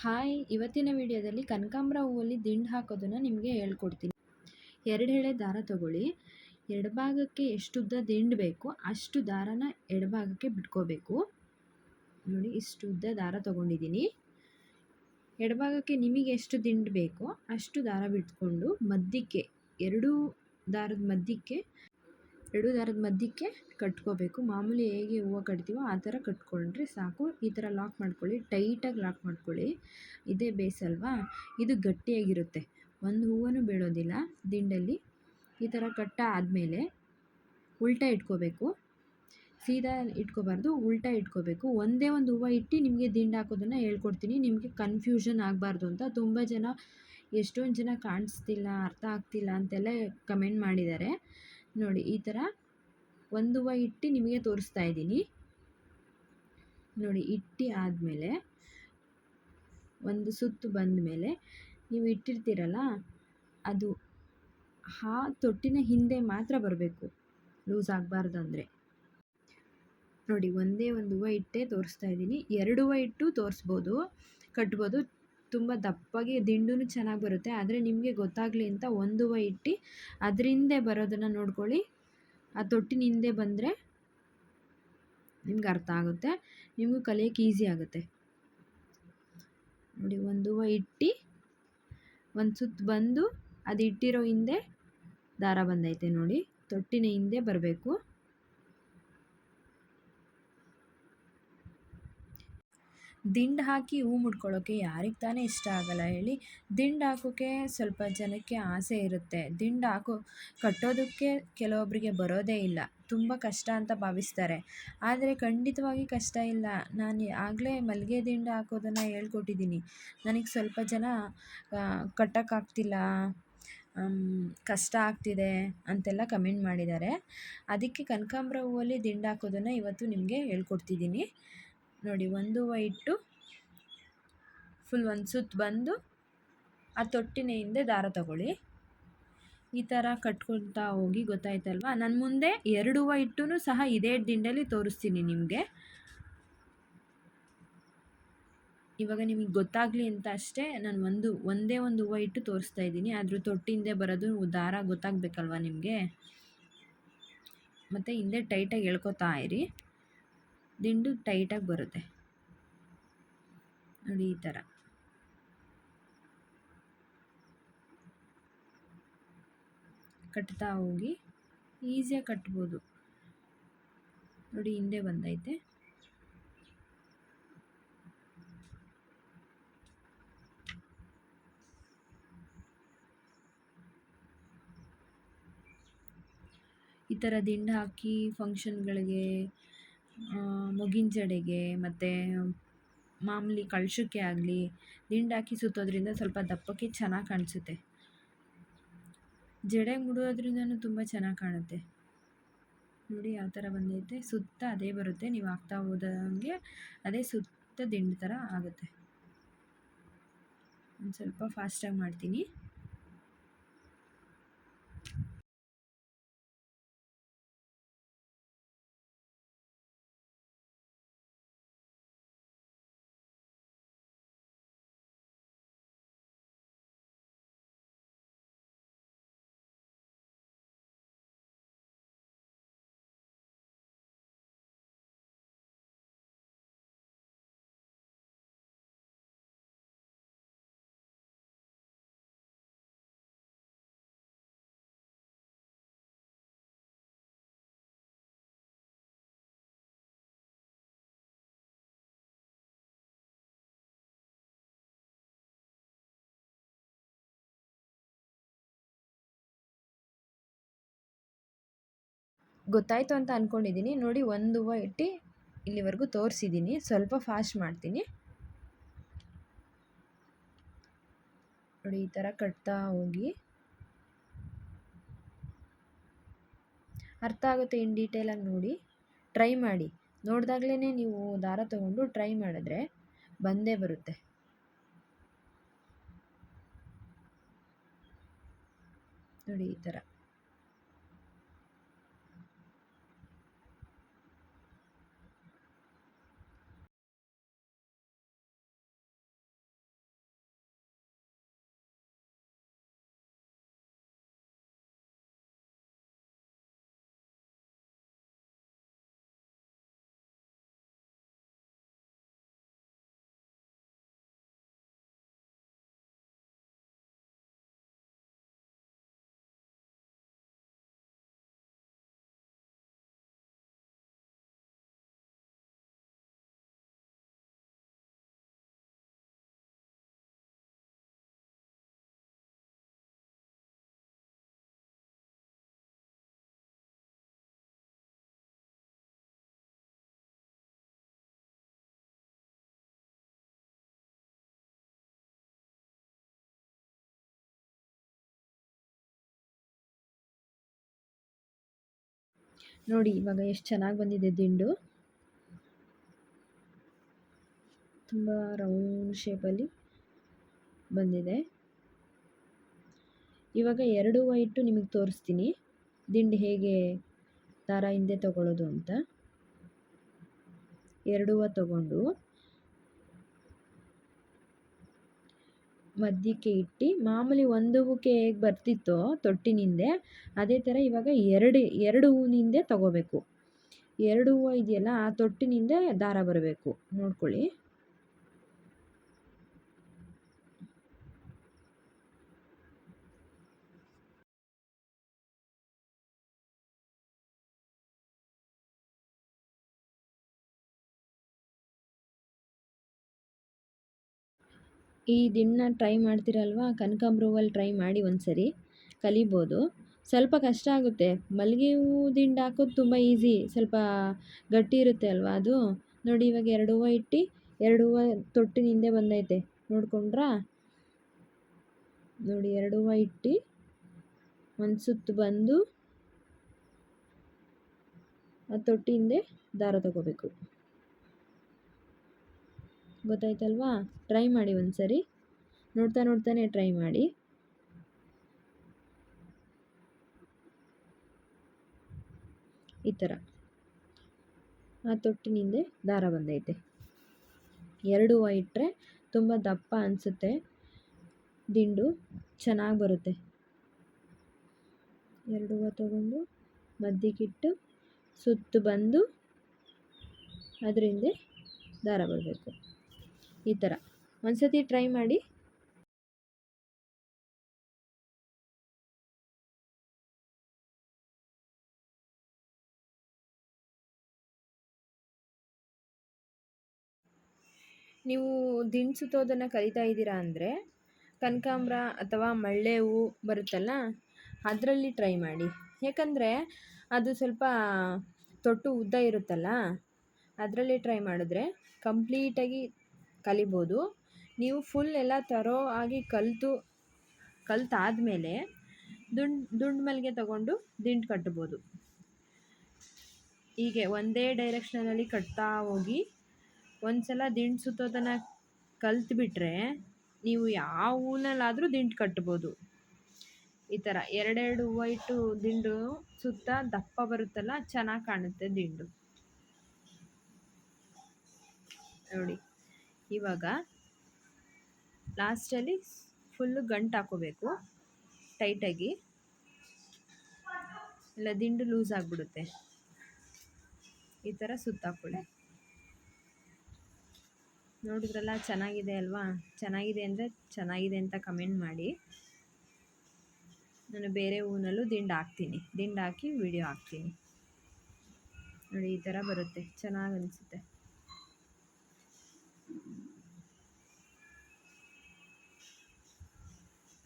Hi, ಇವತ್ತಿನ ವಿಡಿಯೋದಲ್ಲಿ ಕನಕಾಂಬ್ರ ಹೂವಲ್ಲಿ ದಿಂಡು ಹಾಕೋದನ್ನು ನಿಮಗೆ ಹೇಳ್ಕೊಡ್ತೀನಿ. ಎರಡು ಎಳೆ ದಾರ ತಗೊಳ್ಳಿ. ಎಡಭಾಗಕ್ಕೆ ಎಷ್ಟು ಉದ್ದ ದಿಂಡು ಬೇಕು, ಅಷ್ಟು ದಾರನ ಎಡಭಾಗಕ್ಕೆ ಬಿಟ್ಕೋಬೇಕು. ನೋಡಿ ಇಷ್ಟು ಉದ್ದ ದಾರ ತಗೊಂಡಿದ್ದೀನಿ. ಎಡಭಾಗಕ್ಕೆ ನಿಮಗೆ ಎಷ್ಟು ದಿಂಡು ಬೇಕೋ ಅಷ್ಟು ದಾರ ಬಿಟ್ಕೊಂಡು ಮಧ್ಯಕ್ಕೆ, ಎರಡೂ ದಾರದ ಮಧ್ಯಕ್ಕೆ ಎರಡು ದಾರದ ಮಧ್ಯಕ್ಕೆ ಕಟ್ಕೋಬೇಕು. ಮಾಮೂಲಿ ಹೇಗೆ ಹೂವು ಕಟ್ತೀವೋ ಆ ಥರ ಕಟ್ಕೊಂಡ್ರೆ ಸಾಕು. ಈ ಥರ ಲಾಕ್ ಮಾಡ್ಕೊಳ್ಳಿ. ಟೈಟಾಗಿ ಲಾಕ್ ಮಾಡ್ಕೊಳ್ಳಿ. ಇದೇ ಬೇಸ್ ಅಲ್ವಾ? ಇದು ಗಟ್ಟಿಯಾಗಿರುತ್ತೆ. ಒಂದು ಹೂವನ್ನು ಬೀಳೋದಿಲ್ಲ ದಿಂಡಲ್ಲಿ ಈ ಥರ ಕಟ್ಟ ಆದಮೇಲೆ ಉಲ್ಟಾ ಇಟ್ಕೋಬೇಕು. ಸೀದಾ ಇಟ್ಕೋಬಾರ್ದು, ಉಲ್ಟಾ ಇಟ್ಕೋಬೇಕು. ಒಂದೇ ಒಂದು ಹೂವು ಇಟ್ಟು ನಿಮಗೆ ದಿಂಡ ಹಾಕೋದನ್ನು ಹೇಳ್ಕೊಡ್ತೀನಿ. ನಿಮಗೆ ಕನ್ಫ್ಯೂಷನ್ ಆಗಬಾರ್ದು ಅಂತ. ತುಂಬ ಜನ ಎಷ್ಟೊಂದು ಜನ ಕಾಣಿಸ್ತಿಲ್ಲ, ಅರ್ಥ ಆಗ್ತಿಲ್ಲ ಅಂತೆಲ್ಲ ಕಮೆಂಟ್ ಮಾಡಿದ್ದಾರೆ. ನೋಡಿ, ಈ ಥರ ಒಂದು ವೈ ಇಟ್ಟು ನಿಮಗೆ ತೋರಿಸ್ತಾ ಇದ್ದೀನಿ. ನೋಡಿ, ಇಟ್ಟು ಆದಮೇಲೆ, ಒಂದು ಸುತ್ತು ಬಂದ ಮೇಲೆ ನೀವು ಇಟ್ಟಿರ್ತೀರಲ್ಲ, ಅದು ಆ ತೊಟ್ಟಿನ ಹಿಂದೆ ಮಾತ್ರ ಬರಬೇಕು. ಲೂಸ್ ಆಗಬಾರ್ದು ಅಂದರೆ. ನೋಡಿ, ಒಂದೇ ಒಂದು ಹೂವು ಇಟ್ಟೇ ತೋರಿಸ್ತಾ ಇದ್ದೀನಿ. ಎರಡು ಹೂವು ಇಟ್ಟು ತೋರಿಸ್ಬೋದು, ಕಟ್ಬೋದು. ತುಂಬ ದಪ್ಪಗೆ ದಿಂಡೂ ಚೆನ್ನಾಗಿ ಬರುತ್ತೆ. ಆದರೆ ನಿಮಗೆ ಗೊತ್ತಾಗಲಿ ಅಂತ ಒಂದು ಹೂವು ಇಟ್ಟು ಅದರಿಂದ ಬರೋದನ್ನು ನೋಡ್ಕೊಳ್ಳಿ. ಆ ತೊಟ್ಟಿನ ಹಿಂದೆ ಬಂದರೆ ನಿಮ್ಗೆ ಅರ್ಥ ಆಗುತ್ತೆ. ನಿಮಗೂ ಕಲಿಯೋಕ್ಕೆ ಈಸಿ ಆಗುತ್ತೆ. ನೋಡಿ, ಒಂದು ಹೂವು ಇಟ್ಟು ಒಂದು ಸುತ್ತು ಬಂದು ಅದು ಇಟ್ಟಿರೋ ಹಿಂದೆ ದಾರ ಬಂದೈತೆ ನೋಡಿ. ತೊಟ್ಟಿನ ಹಿಂದೆ ಬರಬೇಕು. ದಿಂಡು ಹಾಕಿ ಹೂ ಮುಡ್ಕೊಳ್ಳೋಕ್ಕೆ ಯಾರಿಗೆ ತಾನೇ ಇಷ್ಟ ಆಗಲ್ಲ ಹೇಳಿ, ದಿಂಡು ಹಾಕೋಕ್ಕೆ ಸ್ವಲ್ಪ ಜನಕ್ಕೆ ಆಸೆ ಇರುತ್ತೆ. ದಿಂಡು ಹಾಕೋ, ಕಟ್ಟೋದಕ್ಕೆ ಕೆಲವೊಬ್ಬರಿಗೆ ಬರೋದೇ ಇಲ್ಲ. ತುಂಬ ಕಷ್ಟ ಅಂತ ಭಾವಿಸ್ತಾರೆ. ಆದರೆ ಖಂಡಿತವಾಗಿ ಕಷ್ಟ ಇಲ್ಲ. ನಾನು ಆಗಲೇ ಮಲ್ಲಿಗೆ ದಿಂಡು ಹಾಕೋದನ್ನು ಹೇಳ್ಕೊಟ್ಟಿದ್ದೀನಿ. ನನಗೆ ಸ್ವಲ್ಪ ಜನ ಕಟ್ಟೋಕ್ಕಾಗ್ತಿಲ್ಲ ಕಷ್ಟ ಆಗ್ತಿದೆ ಅಂತೆಲ್ಲ ಕಮೆಂಟ್ ಮಾಡಿದ್ದಾರೆ. ಅದಕ್ಕೆ ಕನಕಾಂಬ್ರ ಹೂವಲ್ಲಿ ದಿಂಡು ಹಾಕೋದನ್ನು ಇವತ್ತು ನಿಮಗೆ ಹೇಳ್ಕೊಡ್ತಿದ್ದೀನಿ. ನೋಡಿ, ಒಂದು ಹೂವು ಇಟ್ಟು ಫುಲ್ ಒಂದು ಸುತ್ತು ಬಂದು ಆ ತೊಟ್ಟಿನ ಹಿಂದೆ ದಾರ ತಗೊಳ್ಳಿ. ಈ ಥರ ಕಟ್ಕೊಳ್ತಾ ಹೋಗಿ ಗೊತ್ತಾಯ್ತಲ್ವ? ನನ್ನ ಮುಂದೆ ಎರಡು ಹೂವು ಇಟ್ಟು ಸಹ ಇದೇ ದಿಂಡಲ್ಲಿ ತೋರಿಸ್ತೀನಿ ನಿಮಗೆ. ಇವಾಗ ನಿಮಗೆ ಗೊತ್ತಾಗಲಿ ಅಂತ ಅಷ್ಟೇ ನಾನು ಒಂದು, ಒಂದೇ ಒಂದು ಹೂವು ಇಟ್ಟು ತೋರಿಸ್ತಾ ಇದ್ದೀನಿ. ಆದರೂ ತೊಟ್ಟಿಂದೆ ಬರೋದು ದಾರ ಗೊತ್ತಾಗಬೇಕಲ್ವ ನಿಮಗೆ? ಮತ್ತು ಹಿಂದೆ ಟೈಟಾಗಿ ಎಳ್ಕೊತಾ ಇರಿ. ದಿಂಡು ಟೈಟಾಗಿ ಬರುತ್ತೆ. ನೋಡಿ ಈ ಥರ ಕಟ್ತಾ ಹೋಗಿ ಈಸಿಯಾಗಿ ಕಟ್ಬೋದು. ನೋಡಿ, ಹಿಂದೆ ಬಂದೈತೆ. ಈ ಥರ ದಿಂಡು ಹಾಕಿ ಫಂಕ್ಷನ್ಗಳಿಗೆ ಮುಗಿನ ಜಡೆಗೆ ಮತ್ತು ಮಾಮೂಲಿ ಕಳಶಕ್ಕೆ ಆಗಲಿ, ದಿಂಡು ಹಾಕಿ ಸುತ್ತೋದ್ರಿಂದ ಸ್ವಲ್ಪ ದಪ್ಪಕ್ಕೆ ಚೆನ್ನಾಗಿ ಕಾಣಿಸುತ್ತೆ. ಜಡೆ ಮುಡೋದ್ರಿಂದನೂ ತುಂಬ ಚೆನ್ನಾಗಿ ಕಾಣುತ್ತೆ. ನೋಡಿ ಯಾವ ಥರ ಬಂದೈತೆ. ಸುತ್ತ ಅದೇ ಬರುತ್ತೆ. ನೀವು ಹಾಕ್ತಾ ಹೋದಂಗೆ ಅದೇ ಸುತ್ತ ದಿಂಡು ಥರ ಆಗುತ್ತೆ. ಒಂದು ಸ್ವಲ್ಪ ಫಾಸ್ಟಾಗಿ ಮಾಡ್ತೀನಿ. ಗೊತ್ತಾಯಿತು ಅಂತ ಅಂದ್ಕೊಂಡಿದ್ದೀನಿ ನೋಡಿ, ಒಂದು ಹೂವು ಇಟ್ಟು ಇಲ್ಲಿವರೆಗೂ ತೋರಿಸಿದ್ದೀನಿ. ಸ್ವಲ್ಪ ಫಾಸ್ಟ್ ಮಾಡ್ತೀನಿ. ನೋಡಿ, ಈ ಥರ ಕಟ್ತಾ ಹೋಗಿ. ಅರ್ಥ ಆಗುತ್ತೆ ಇನ್ ಡೀಟೇಲಾಗಿ ನೋಡಿ. ಟ್ರೈ ಮಾಡಿ. ನೋಡಿದಾಗಲೇ ನೀವು ದಾರ ತಗೊಂಡು ಟ್ರೈ ಮಾಡಿದ್ರೆ ಬಂದೇ ಬರುತ್ತೆ. ನೋಡಿ, ಈ ಥರ ನೋಡಿ, ಇವಾಗ ಎಷ್ಟು ಚೆನ್ನಾಗಿ ಬಂದಿದೆ ದಿಂಡು. ತುಂಬ ರೌಂಡ್ ಶೇಪಲ್ಲಿ ಬಂದಿದೆ. ಇವಾಗ ಎರಡು ವೈಟು ನಿಮಗೆ ತೋರಿಸ್ತೀನಿ. ದಿಂಡು ಹೇಗೆ ದಾರ ಹಿಂದೆ ತಗೊಳ್ಳೋದು ಅಂತ. ಎರಡು ಹೂವು ತಗೊಂಡು. ಮಧ್ಯಕ್ಕೆ ಇಟ್ಟು ಮಾಮೂಲಿ ಒಂದು ಹೂಕ್ಕೆ ಹೇಗೆ ಬರ್ತಿತ್ತೋ ತೊಟ್ಟಿನಿಂದೆ ಅದೇ ಥರ ಇವಾಗ ಎರಡು ಎರಡು ಹೂವಿನಿಂದೆ ತಗೋಬೇಕು. ಎರಡು ಹೂವು ಇದೆಯಲ್ಲ ಆ ತೊಟ್ಟಿನಿಂದೆ ದಾರ ಬರಬೇಕು. ನೋಡ್ಕೊಳ್ಳಿ. ಈ ದಿನ ಟ್ರೈ ಮಾಡ್ತೀರಲ್ವ? ಕನಕಾಂಬ್ರ ಹೂವಲ್ಲಿ ಟ್ರೈ ಮಾಡಿ ಒಂದು ಸರಿ ಕಲಿಬೋದು. ಸ್ವಲ್ಪ ಕಷ್ಟ ಆಗುತ್ತೆ. ಮಲ್ಲಿಗೆ ಹೂವು ದಿಂಡು ಹಾಕೋದು ತುಂಬ ಈಸಿ ಸ್ವಲ್ಪ ಗಟ್ಟಿ ಇರುತ್ತೆ ಅಲ್ವಾ ಅದು? ನೋಡಿ ಇವಾಗ ಎರಡು ಹೂವು ಇಟ್ಟು, ಎರಡು ಹೂವು ತೊಟ್ಟಿನ ಹಿಂದೆ ಬಂದೈತೆ. ನೋಡ್ಕೊಂಡ್ರಾ? ನೋಡಿ ಎರಡು ಹೂವು ಇಟ್ಟು, ಒಂದು ಸುತ್ತು ಬಂದು ಆ ತೊಟ್ಟಿಂದೆ ದಾರ ತಗೋಬೇಕು. ಗೊತ್ತಾಯ್ತಲ್ವಾ? ಟ್ರೈ ಮಾಡಿ ಒಂದು ಸರಿ ನೋಡ್ತಾ ನೋಡ್ತಾನೆ ಟ್ರೈ ಮಾಡಿ. ಈ ಥರ. ಆ ತೊಟ್ಟಿನಿಂದ ದಾರ ಬಂದೈತೆ. ಎರಡು ಹೂವು ಇಟ್ಟರೆ ತುಂಬ ದಪ್ಪ ಅನಿಸುತ್ತೆ. ದಿಂಡು ಚೆನ್ನಾಗಿ ಬರುತ್ತೆ. ಎರಡು ಹೂವು ತಗೊಂಡು ಮದ್ದಿಗಿಟ್ಟು ಸುತ್ತು ಬಂದು ಅದರಿಂದ ದಾರ ಬರಬೇಕು. ಈ ಥರ. ಒಂದು ಸತಿ ಟ್ರೈ ಮಾಡಿ. ನೀವು ದಿನಸು ತೋದನ್ನು ಕಲಿತಾ ಇದ್ದೀರಾ ಅಂದರೆ ಕನಕಾಂಬ್ರ ಅಥವಾ ಮಳ್ಳೆ ಹೂವು ಬರುತ್ತಲ್ಲ, ಅದರಲ್ಲಿ ಟ್ರೈ ಮಾಡಿ. ಯಾಕಂದರೆ ಅದು ಸ್ವಲ್ಪ ತೊಟ್ಟು ಉದ್ದ ಇರುತ್ತಲ್ಲ, ಅದರಲ್ಲಿ ಟ್ರೈ ಮಾಡಿದ್ರೆ ಕಂಪ್ಲೀಟಾಗಿ ಕಲಿಬೋದು. ನೀವು ಫುಲ್ ಎಲ್ಲ ತರೋ ಆಗಿ ಕಲಿತು, ಕಲಿತಾದ್ಮೇಲೆ ದುಂಡು ದುಂಡು ಮಲ್ಲಿಗೆ ತಗೊಂಡು ದಿಂಡು ಕಟ್ಬೋದು. ಹೀಗೆ ಒಂದೇ ಡೈರೆಕ್ಷನಲ್ಲಿ ಕಟ್ತಾ ಹೋಗಿ ಒಂದು ಸಲ ದಿಂಡು ಸುತ್ತೋದನ್ನು ಕಲ್ತ್ಬಿಟ್ರೆ ನೀವು ಯಾವ ಹೂನಲ್ಲಾದರೂ ದಿಂಡು ಕಟ್ಬೋದು. ಈ ಥರ ಎರಡೆರಡು ಹೂವು ಇಟ್ಟು ದಿಂಡು ಸುತ್ತ ದಪ್ಪ ಬರುತ್ತಲ್ಲ, ಚೆನ್ನಾಗಿ ಕಾಣುತ್ತೆ ದಿಂಡು. ನೋಡಿ. ಇವಾಗ ಲಾಸ್ಟಲ್ಲಿ ಫುಲ್ಲು ಗಂಟು ಹಾಕೋಬೇಕು, ಟೈಟಾಗಿ. ಇಲ್ಲ, ದಿಂಡು ಲೂಸ್ ಆಗಿಬಿಡುತ್ತೆ. ಈ ಥರ ಸುತ್ತಾಕೊಳ್ಳಿ ನೋಡಿದ್ರಲ್ಲ, ಚೆನ್ನಾಗಿದೆ ಅಲ್ವಾ? ಚೆನ್ನಾಗಿದೆ ಅಂದರೆ ಚೆನ್ನಾಗಿದೆ ಅಂತ ಕಮೆಂಟ್ ಮಾಡಿ. ನಾನು ಬೇರೆ ಹೂನಲ್ಲೂ ದಿಂಡು ಹಾಕ್ತೀನಿ. ದಿಂಡು ಹಾಕಿ ವಿಡಿಯೋ ಹಾಕ್ತೀನಿ. ನೋಡಿ, ಈ ಥರ ಬರುತ್ತೆ. ಚೆನ್ನಾಗಿ ಅನಿಸುತ್ತೆ.